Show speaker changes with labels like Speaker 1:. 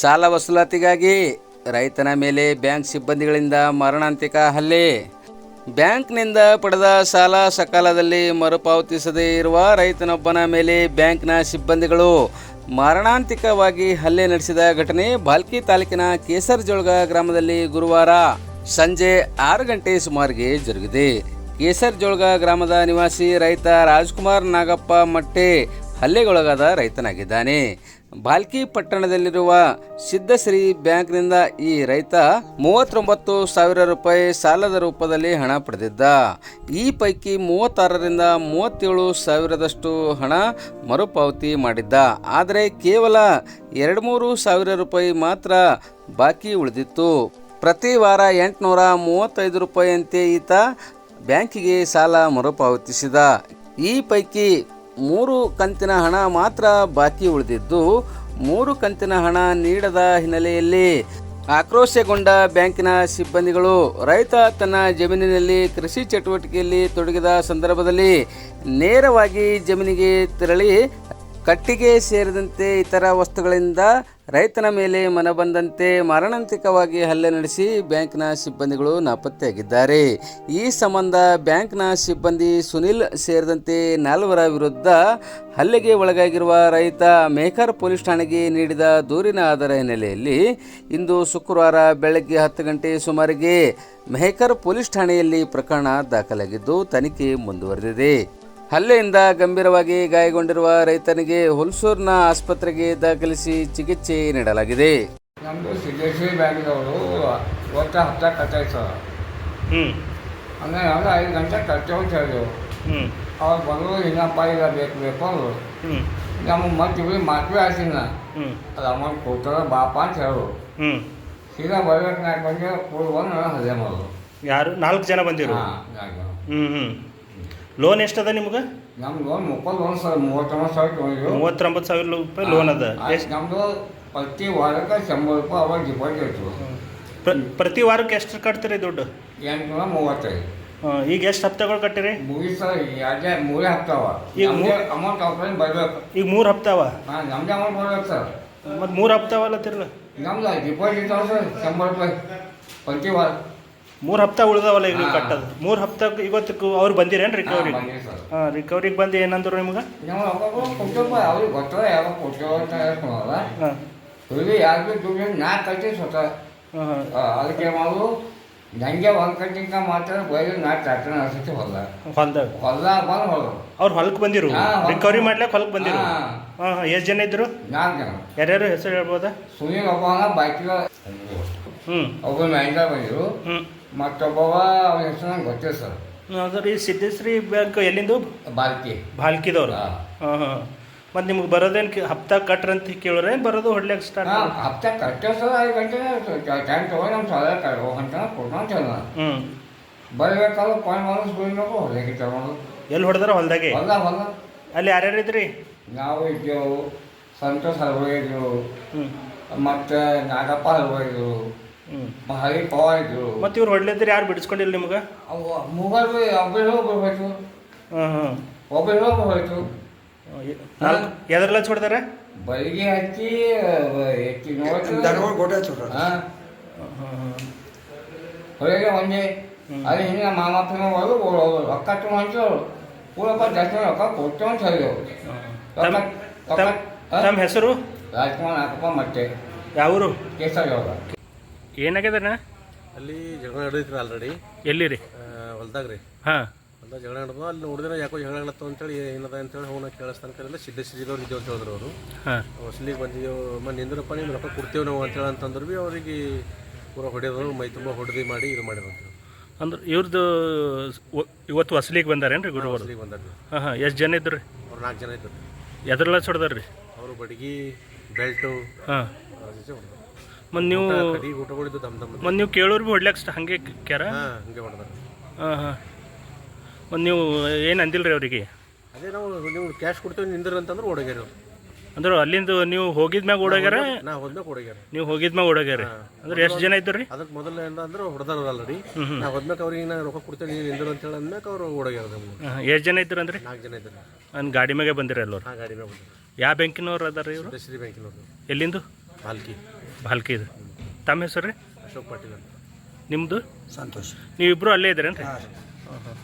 Speaker 1: ಸಾಲ ವಸೂಲಾತಿಗಾಗಿ ರೈತನ ಮೇಲೆ ಬ್ಯಾಂಕ್ ಸಿಬ್ಬಂದಿಗಳಿಂದ ಮರಣಾಂತಿಕ ಹಲ್ಲೆ. ಬ್ಯಾಂಕ್ನಿಂದ ಪಡೆದ ಸಾಲ ಸಕಾಲದಲ್ಲಿ ಮರುಪಾವತಿಸದೇ ಇರುವ ರೈತನೊಬ್ಬನ ಮೇಲೆ ಬ್ಯಾಂಕ್ನ ಸಿಬ್ಬಂದಿಗಳು ಮಾರಣಾಂತಿಕವಾಗಿ ಹಲ್ಲೆ ನಡೆಸಿದ ಘಟನೆ ಬಾಲ್ಕಿ ತಾಲೂಕಿನ ಕೇಸರ್ಜೋಳ್ಗ ಗ್ರಾಮದಲ್ಲಿ ಗುರುವಾರ ಸಂಜೆ ಆರು ಗಂಟೆ ಸುಮಾರಿಗೆ ಜರುಗಿದೆ. ಕೇಸರ್ಜೋಳ್ಗ ಗ್ರಾಮದ ನಿವಾಸಿ ರೈತ ರಾಜ್ಕುಮಾರ್ ನಾಗಪ್ಪ ಮಟ್ಟೆ ಹಲ್ಲೆಗೊಳಗಾದ ರೈತನಾಗಿದ್ದಾನೆ. ಬಾಲ್ಕಿ ಪಟ್ಟಣದಲ್ಲಿರುವ ಸಿದ್ಧಶ್ರೀ ಬ್ಯಾಂಕ್ನಿಂದ ಈ ರೈತ ಮೂವತ್ತೊಂಬತ್ತು ಸಾವಿರ ರೂಪಾಯಿ ಸಾಲದ ರೂಪದಲ್ಲಿ ಹಣ ಪಡೆದಿದ್ದ. ಈ ಪೈಕಿ ಮೂವತ್ತಾರರಿಂದ ಮೂವತ್ತೇಳು ಸಾವಿರದಷ್ಟು ಹಣ ಮರುಪಾವತಿ ಮಾಡಿದ್ದ. ಆದರೆ ಕೇವಲ ಎರಡು ಮೂರು ಸಾವಿರ ರೂಪಾಯಿ ಮಾತ್ರ ಬಾಕಿ ಉಳಿದಿತ್ತು. ಪ್ರತಿ ವಾರ ಎಂಟುನೂರ ಮೂವತ್ತೈದು ರೂಪಾಯಿಯಂತೆ ಈತ ಬ್ಯಾಂಕಿಗೆ ಸಾಲ ಮರುಪಾವತಿಸಿದ. ಈ ಪೈಕಿ ಮೂರು ಕಂತಿನ ಹಣ ಮಾತ್ರ ಬಾಕಿ ಉಳಿದಿದ್ದು ಮೂರು ಕಂತಿನ ಹಣ ನೀಡದ ಹಿನ್ನೆಲೆಯಲ್ಲಿ ಆಕ್ರೋಶಗೊಂಡ ಬ್ಯಾಂಕಿನ ಸಿಬ್ಬಂದಿಗಳು ರೈತ ತನ್ನ ಜಮೀನಿನಲ್ಲಿ ಕೃಷಿ ಚಟುವಟಿಕೆಯಲ್ಲಿ ತೊಡಗಿದ ಸಂದರ್ಭದಲ್ಲಿ ನೇರವಾಗಿ ಜಮೀನಿಗೆ ತೆರಳಿ ಕಟ್ಟಿಗೆ ಸೇರಿದಂತೆ ಇತರ ವಸ್ತುಗಳಿಂದ ರೈತನ ಮೇಲೆ ಮನಬಂದಂತೆ ಮಾರಣಾಂತಿಕವಾಗಿ ಹಲ್ಲೆ ನಡೆಸಿ ಬ್ಯಾಂಕ್ನ ಸಿಬ್ಬಂದಿಗಳು ನಾಪತ್ತೆಯಾಗಿದ್ದಾರೆ. ಈ ಸಂಬಂಧ ಬ್ಯಾಂಕ್ನ ಸಿಬ್ಬಂದಿ ಸುನಿಲ್ ಸೇರಿದಂತೆ ನಾಲ್ವರ ವಿರುದ್ಧ ಹಲ್ಲೆಗೆ ಒಳಗಾಗಿರುವ ರೈತ ಮೇಕರ್ ಪೊಲೀಸ್ ಠಾಣೆಗೆ ನೀಡಿದ ದೂರಿನ ಆಧಾರ ಹಿನ್ನೆಲೆಯಲ್ಲಿ ಇಂದು ಶುಕ್ರವಾರ ಬೆಳಗ್ಗೆ ಹತ್ತು ಗಂಟೆ ಸುಮಾರಿಗೆ ಮೇಕರ್ ಪೊಲೀಸ್ ಠಾಣೆಯಲ್ಲಿ ಪ್ರಕರಣ ದಾಖಲಾಗಿದ್ದು, ತನಿಖೆ ಮುಂದುವರೆದಿದೆ. ಹಲ್ಲೆಯಿಂದ ಗಂಭೀರವಾಗಿ ಗಾಯಗೊಂಡಿರುವ ರೈತನಿಗೆ ಹುಲ್ಸೂರ್ನ ಆಸ್ಪತ್ರೆಗೆ ದಾಖಲಿಸಿ ಚಿಕಿತ್ಸೆ ನೀಡಲಾಗಿದೆ.
Speaker 2: ನಮ್ಮದು ಸಿದ್ದೇಶ್ವರಿ ಬ್ಯಾಂಕ್ದವರು ಒಟ್ಟು ಹತ್ತ ಕಟ್ಟಾಯ್ತು ಸರ್
Speaker 3: ಹ್ಞೂ
Speaker 2: ಅಂದರೆ ನಾವು ಐದು ಗಂಟೆ ಕಟ್ಟೇವು ಅಂತ ಹೇಳಿದೆವು.
Speaker 3: ಹ್ಞೂ
Speaker 2: ಅವ್ರು ಬಂದು ಇನ್ನಪ್ಪ ಈಗ ಬೇಕು ಬೇಕು ಅಂದರು.
Speaker 3: ಹ್ಞೂ
Speaker 2: ನಮಗೆ ಮತ್ತೆ ಇವ್ರಿಗೆ ಮಾತುವೆ ಆಯ್ತಿನ
Speaker 3: ಹ್ಞೂ
Speaker 2: ಅದು ಅಮೌಂಟ್ ಕೊಡ್ತಾರ ಬಾಪ ಅಂತ ಹೇಳು
Speaker 3: ಹ್ಞೂ
Speaker 2: ಸೀದಾ ಬರ್ಬೇಕು ನಾಲ್ಕು ಬಂದು ಕೂಡ ಬಂದು ಹಲ್ಲೆ ಮಾಡೋದು
Speaker 3: ಯಾರು? ನಾಲ್ಕು ಜನ ಬಂದಿರು
Speaker 2: ಹಾಂ
Speaker 3: ಹ್ಞೂ ಹ್ಞೂ ಲೋನ್ ಎಷ್ಟದ ನಿಮ್ಗೆ?
Speaker 2: ನಮ್ಮ ಲೋನ್ ಮುಪ್ಪತ್ತು ಲೋನ್ ಸರ್ ಮೂವತ್ತೊಂಬತ್ತು ಸಾವಿರ
Speaker 3: ಮೂವತ್ತೊಂಬತ್ತು ಸಾವಿರ ರೂಪಾಯಿ ಲೋನ್ ಅದ. ಎಷ್ಟು?
Speaker 2: ನಮ್ಮದು ಪ್ರತಿ ವಾರಕ್ಕೆ ಶಂಬರ್ ರೂಪಾಯಿ ಅವಾಗ ಡಿಪಾಸಿಟ್ ಇತ್ತು
Speaker 3: ಪ್ರತಿ ವಾರಕ್ಕೆ ಎಷ್ಟು ಕಟ್ತೀರಿ ದುಡ್ಡು?
Speaker 2: ಎಂಟುನೂರ ಮೂವತ್ತೈದು.
Speaker 3: ಆ, ಈಗ ಎಷ್ಟು ಹಪ್ತೆಗಳು ಕಟ್ಟಿರಿ?
Speaker 2: ಮುಗಿಸ್ ಸರ್ ಎರಡೇ ಮೂರೇ ಹಪ್ತಾವ.
Speaker 3: ಈಗ ಮೂರ್-
Speaker 2: ಅಮೌಂಟ್ ಅವ್ರ ಬರಬೇಕು.
Speaker 3: ಈಗ ಮೂರು ಹಪ್ತಾವ?
Speaker 2: ಹಾಂ ನಮ್ದು ಅಮೌಂಟ್ ಬರಬೇಕು ಸರ್.
Speaker 3: ಮತ್ತು ಮೂರು ಹಪ್ತಾವಲ್ಲತ್ತಿರಲ್ಲ
Speaker 2: ನಮ್ದು ಡಿಪಾಸಿಟ್ ಅವ ಸರ್ ಶಂಬರ್ ರೂಪಾಯಿ ಪ್ರತಿ ವಾರ.
Speaker 3: ಮೂರು ಹಪ್ತ ಉಳಿದವಲ್ಲ ಈಗ ನೀವು. ಕಟ್ಟೋದು. ಮೂರು ಹಪ್ತಾಗ ಇವತ್ತು ಅವ್ರು ಬಂದಿರೇನು ರಿಕವರಿ
Speaker 2: ಹಾ,
Speaker 3: ರಿಕವರಿಗೆ ಬಂದು ಏನಂದ್ರು ನಿಮ್ಗೆ?
Speaker 2: ಅದಕ್ಕೆ ನಾವು ನನಗೆ ಹೊಲ್ ಕಟ್ಟಿಂಕ ಮಾತ್ರ ಬೈದು ನಾ ಟ್ರ್ಯಾಕ್ಟರ್ ನಡೆಸಕ್ಕೆ ಹೊಲ
Speaker 3: ಹೊಲ್ದಾಗ?
Speaker 2: ಹೊಲ್ದ ಬಂದು ಹೊಲ
Speaker 3: ಅವ್ರು ಹೊಲಕ್ಕೆ ಬಂದಿರು? ರಿಕವರಿ ಮಾಡ್ಲಿಕ್ಕೆ ಹೊಲಕ್ಕೆ ಬಂದಿರು?
Speaker 2: ಹಾ.
Speaker 3: ಎಷ್ಟು ಜನ ಇದ್ರು?
Speaker 2: ನಾಲ್ಕು ಜನ.
Speaker 3: ಯಾರ್ಯಾರು ಹೆಸರು ಹೇಳ್ಬೋದಾ?
Speaker 2: ಸುನೀಲ್ ಒಬ್ಬ
Speaker 3: ಹ್ಞೂ
Speaker 2: ಒಬ್ಬ ಮ್ಯಾನೇಜ ಬಂದಿರು. ಮತ್ತೊಬ್ಬವ ಅವನ ಹೆಸರು ನಂಗೆ ಗೊತ್ತಿಲ್ಲ ಸರ್.
Speaker 3: ಈ ಸಿದ್ದೇಶ್ರೀ ಬ್ಯಾಂಕ್ ಎಲ್ಲಿಂದು?
Speaker 2: ಬಾಲ್ಕಿ.
Speaker 3: ಬಾಲ್ಕಿದವ್ರು.
Speaker 2: ಹಾ.
Speaker 3: ಹಾಂ ಮತ್ತು ನಿಮ್ಗೆ ಬರೋದೇನು ಹಪ್ತಾ ಕಟ್ರಂತ ಕೇಳ್ರೆ ಏನು ಬರೋದು ಹೊಡ್ಲಿಕ್ಕೆ ಸ್ಟಾರ್ಟ್
Speaker 2: ಹಪ್ತ ಕಟ್ಟೋ ಸರ್ ಐದು ಗಂಟೆ ಟೈಮ್ ತಗೊಂಡು ನಮ್ಮ ಸಾಲ ಕಳ್ಕೊ ಅಂತ ಕೊಡ್ಕೊಂಡು ಚಲ
Speaker 3: ಹ್ಞೂ
Speaker 2: ಬರಬೇಕಾದ್ರೆ ಪಾಯಿಂಟ್ ಮಾಡಿ ಬಿಡ್ಬೇಕು ಹೊಲಕ್ಕೆ ತಗೊಂಡು
Speaker 3: ಎಲ್ಲಿ ಹೊಡೆದ್ರೆ ಹೊಲ್ದಾಗೆ?
Speaker 2: ಹೊಲ ಹೊಲ
Speaker 3: ಅಲ್ಲಿ ಯಾರ್ಯಾರು ಇದ್ರಿ?
Speaker 2: ನಾವು ಇದ್ದೆವು. ಸಂತೋಷ್ ಹಲ್ವ ಇದ್ರು ಮತ್ತು ನಾಗಪ್ಪ ಹಲ್ವ ಇದ್ರು
Speaker 3: ಹ್ಞೂ
Speaker 2: ಪವರ್ ಇದ್ರು.
Speaker 3: ಮತ್ತೆ ಇವ್ರು ಹೊಡ್ಲಿದ್ರೆ ಯಾರು ಬಿಡಿಸ್ಕೊಂಡಿಲ್ಲ ನಿಮ್ಗೆ?
Speaker 2: ಮೊಬೈಲ್ ಒಬ್ಬರು ಒಬ್ಬರು ಹೋಯ್ತು
Speaker 3: ಹಾಂ ಹಾಂ
Speaker 2: ಒಬ್ಬರು ಒಬ್ಬರು ಹೋಯ್ತು
Speaker 3: ನಾಲ್ಕು ಎದ್ರಲ್ಲ ಹೊಡ್ದಾರೆ
Speaker 2: ಬಲಿಗೆ ಹಚ್ಚಿ ಎತ್ತಿ ನೋಡಿ
Speaker 4: ಗೋಟೆ ಹಚ್ಚಿಬಿಟ್ರು
Speaker 2: ಹಾಂ. ಹೊರಗೆ ಒಂದೇ ಅದು ಹಿಂಗೆ ಮಾಮಪ್ಪನ ಒಳಗೆ ರೊಕ್ಕ ತೊಗೊಂಡು ಪೂರಪ್ಪ ಜಾಸ್ತಿ ರೊಕ್ಕ ಕೊಟ್ಟು ಅಂತ ಹೇಳಿದೆವು
Speaker 3: ತಮ್ಮ ತಮ್ಮ- ತಮ್ಮ ಹೆಸರು?
Speaker 2: ರಾಜ್ಕುಮಾರ್ ಹಾಕಪ್ಪ ಮತ್ತೆ.
Speaker 3: ಯಾವರು?
Speaker 2: ಕೇಸರಿ ಅವ್ರ
Speaker 3: ಏನಾಗ್ಯದಣ್ಣ?
Speaker 5: ಅಲ್ಲಿ ಜಗಳ ನಡೆದಿತ್ತು ಆಲ್ರೆಡಿ
Speaker 3: ಎಲ್ಲಿ ರೀ
Speaker 5: ಹೊಲ್ದಾಗ ರೀ
Speaker 3: ಹಾಂ.
Speaker 5: ಹೊಲ್ದಾಗ ಜಗಳ ನಡೆದು ಅಲ್ಲಿ ನೋಡಿದ್ರೆ ಯಾಕೋ ಜಗಳ ಆಗಲತ್ತ ಅಂತೇಳಿ ಏನದ ಅಂತೇಳಿ ಅವನ ಕೇಳಿಸ್ತಾನ ಕರೆಲ್ಲ ಸಿದ್ಧ ಸಿದ್ಧಿದವ್ರು ಇದ್ದೇವೆ ಅಂತ ಹೇಳಿದ್ರು ಅವರು ಹೊಸಲಿಗೆ ಬಂದಿದ್ದೇವೆ ಮ ನಿಂದ್ರಪ್ಪ ನಿಮ್ಮ ರೊಕ್ಕ ಕೊಡ್ತೇವೆ ನಾವು ಅಂತೇಳಿ ಅಂತಂದ್ರು ಭೀ ಅವರಿಗೆ ಪೂರ ಹೊಡೆಯೋದು ಮೈ ತುಂಬ ಹೊಡೆದು ಮಾಡಿ ಇದು ಮಾಡಿದ್ರು ಅಂತ
Speaker 3: ಅಂದ್ರೆ ಇವ್ರದ್ದು ಇವತ್ತು ವಸಲಿಗೆ ಬಂದಾರೇನ್ರಿ ಗುರುವಾರ?
Speaker 5: ಹೊಸಲಿಗೆ ಬಂದಾರ್ರಿ.
Speaker 3: ಹಾಂ ಹಾಂ. ಎಷ್ಟು ಜನ ಇದ್ರಿ
Speaker 5: ಅವ್ರು ನಾಲ್ಕು ಜನ ಇದ್ದರು
Speaker 3: ಎದ್ರಲ್ಲ ಹೊಡೆದಾರ್ರಿ
Speaker 5: ಅವರು ಬಡಗಿ ಬೆಲ್ಟು
Speaker 3: ಹಾಂ. ಮತ್ತು ನೀವು
Speaker 5: ಕಡಿ ಊಟಗಳಿದ್ದು ದಮ್ ದಮ್
Speaker 3: ಮತ್ತು ನೀವು ಕೇಳೋರು ಭೀ ಹೊಡ್ಲಿಕ್ಕೆ ಸ್ಟ ಹಂಗೆ ಕ್ಯಾರ?
Speaker 5: ಹಾಂ ಹಂಗೆ ಹೊಡೆದ
Speaker 3: ಹಾಂ ಹಾಂ. ಮತ್ತು ನೀವು ಏನು ಅಂದಿಲ್ಲ ರೀ ಅವರಿಗೆ?
Speaker 5: ಅದೇ ನಾವು ನೀವು ಕ್ಯಾಶ್ ಕೊಡ್ತೇವೆ ನಿಂದ್ರ ಅಂತಂದ್ರೆ ಓಡೋಗ್ಯಾರ ಅವ್ರು
Speaker 3: ಅಂದ್ರೆ ಅಲ್ಲಿಂದ ನೀವು ಹೋಗಿದ್ಮ್ಯಾಗ ಓಡೋಗ್ಯಾರ?
Speaker 5: ನಾ ಹೋದ್ಮೇಲೆ ಓಡೋಗ್ಯಾರ.
Speaker 3: ನೀವು ಹೋಗಿದ್ಮ್ಯಾಗ ಓಡೋಗ್ಯಾರ? ಅಂದ್ರೆ ಎಷ್ಟು ಜನ ಇದ್ದರು? ರೀ
Speaker 5: ಅದಕ್ಕೆ ಮೊದಲು ಏನಂದ್ರೆ ಹೊಡೆದಾರ ಆಲ್ರೆಡಿ ನಾ ಹೋದ್ಮೇಲೆ ಅವ್ರಿಗೆ ನಾ ರೊಕ್ಕ ಕೊಡ್ತೇನೆ ನೀವು ಅಂತ ಅಂತೇಳಿ ಅಂದ್ಮೇಲೆ ಅವ್ರು ಓಡೋಗ್ಯಾರ ನಮ್ಗೆ
Speaker 3: ಎಷ್ಟು ಜನ ಇದ್ದರು ಅಂದ್ರೆ?
Speaker 5: ನಾಲ್ಕು ಜನ ಇದ್ದಾರೆ.
Speaker 3: ನನ್ನ ಗಾಡಿ ಮ್ಯಾಗೆ ಬಂದಿರ ಎಲ್ಲರು?
Speaker 5: ಆ ಗಾಡಿ ಮ್ಯಾಗ
Speaker 3: ಯಾವ ಬ್ಯಾಂಕಿನವ್ರು ಅದಾರ ಇವರು?
Speaker 5: ಶ್ರೀ ಬ್ಯಾಂಕಿನವ್ರು
Speaker 3: ಎಲ್ಲಿಂದು?
Speaker 5: ಭಾಲ್ಕಿ.
Speaker 3: ಭಾಲ್ಕಿದು ತಮ್ಮ ಹೆಸರು ರೀ?
Speaker 5: ಅಶೋಕ್ ಪಾಟೀಲ್
Speaker 3: ನಿಮ್ಮದು
Speaker 4: ಸಂತೋಷ.
Speaker 3: ನೀವಿಬ್ಬರು ಅಲ್ಲೇ ಇದ್ದೀರೇನ್ರಿ?
Speaker 4: ಹಾಂ ರೀ
Speaker 3: ಹಾಂ ಹಾಂ.